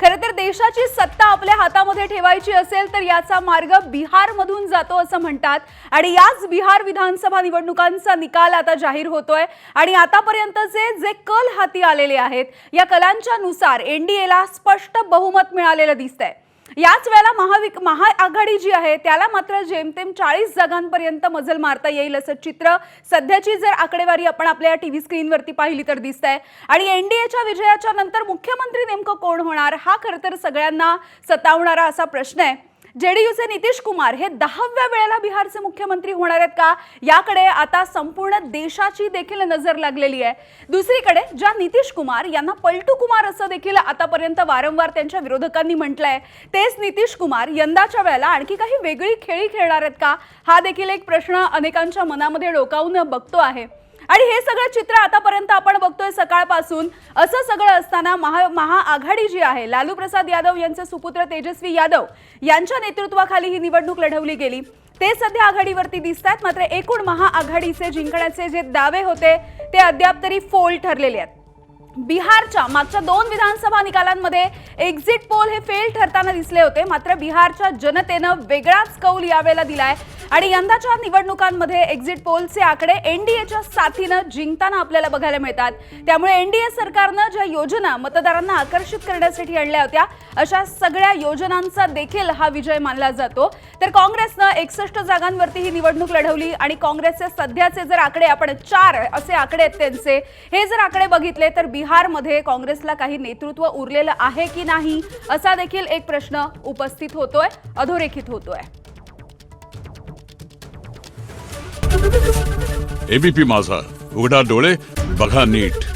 खरं तर देशाची सत्ता आपल्या हातामध्ये ठेवायची असेल तर याचा मार्ग बिहारमधून जातो असं म्हणतात. आणि याच बिहार विधानसभा निवडणुकांचा निकाल आता जाहीर होतोय. आणि आतापर्यंतचे जे कल हाती आलेले आहेत या कलांच्या नुसार एनडीएला स्पष्ट बहुमत मिळालेलं दिसतंय. याच वेळेला महाविक महाआघाडी जी आहे त्याला मात्र जेमतेम चाळीस जागांपर्यंत मजल मारता येईल असं चित्र सध्याची जर आकडेवारी आपण आपल्या टी व्ही स्क्रीनवरती पाहिली तर दिसत आहे आणि एनडीएच्या विजयाच्या नंतर मुख्यमंत्री नेमकं कोण होणार? हा खरं तर सगळ्यांना सतावणारा असा प्रश्न आहे. जेडीयूचे नितीश कुमार हे दहाव्या वेळेला बिहारचे मुख्यमंत्री होणार आहेत का? याकडे आता संपूर्ण देशाची देखील नजर लागलेली आहे. दुसरीकडे ज्या नितीश कुमार यांना पलटू कुमार असं देखील आतापर्यंत वारंवार त्यांच्या विरोधकांनी म्हटलंय तेच नितीश कुमार यंदाच्या वेळेला आणखी काही वेगळी खेळी खेळणार आहेत का? हा देखील एक प्रश्न अनेकांच्या मनामध्ये डोकावून बघतो आहे. आणि हे सगळं चित्र आतापर्यंत आपण बघतोय सकाळपासून. असं सगळं असताना महा महाआघाडी जी आहे लालू प्रसाद यादव यांचे सुपुत्र तेजस्वी यादव यांच्या नेतृत्वाखाली ही निवडणूक लढवली गेली. ते सध्या आघाडीवरती दिसत आहेत मात्र एकूण महाआघाडीचे जिंकण्याचे जे दावे होते ते अद्याप तरी फोल ठरलेले आहेत. बिहारच्या मागच्या दोन विधानसभा निकालांमध्ये एक्झिट पोल हे फेल ठरताना दिसले होते. मात्र बिहारच्या जनतेनं वेगळाच कौल यावेळेला दिलाय. आणि यंदाच्या निवडणुकांमध्ये एक्झिट पोलचे आकडे एनडीएच्या साथीनं जिंकताना आपल्याला बघायला मिळतात. त्यामुळे एनडीए सरकारनं ज्या योजना मतदारांना आकर्षित करण्यासाठी आणल्या होत्या अशा सगळ्या योजनांचा देखील हा विजय मानला जातो. तर काँग्रेसनं एकसष्ट जागांवरती ही निवडणूक लढवली आणि काँग्रेसचे सध्याचे जर आकडे आपण चार असे आकडे आहेत त्यांचे. हे जर आकडे बघितले तर बिहार बिहारमध्ये काँग्रेसला काही नेतृत्व उरलेलं आहे की नाही असा देखील एक प्रश्न उपस्थित होतोय अधोरेखित होतोय. एबीपी माझा उघडा डोळे बघा नीट.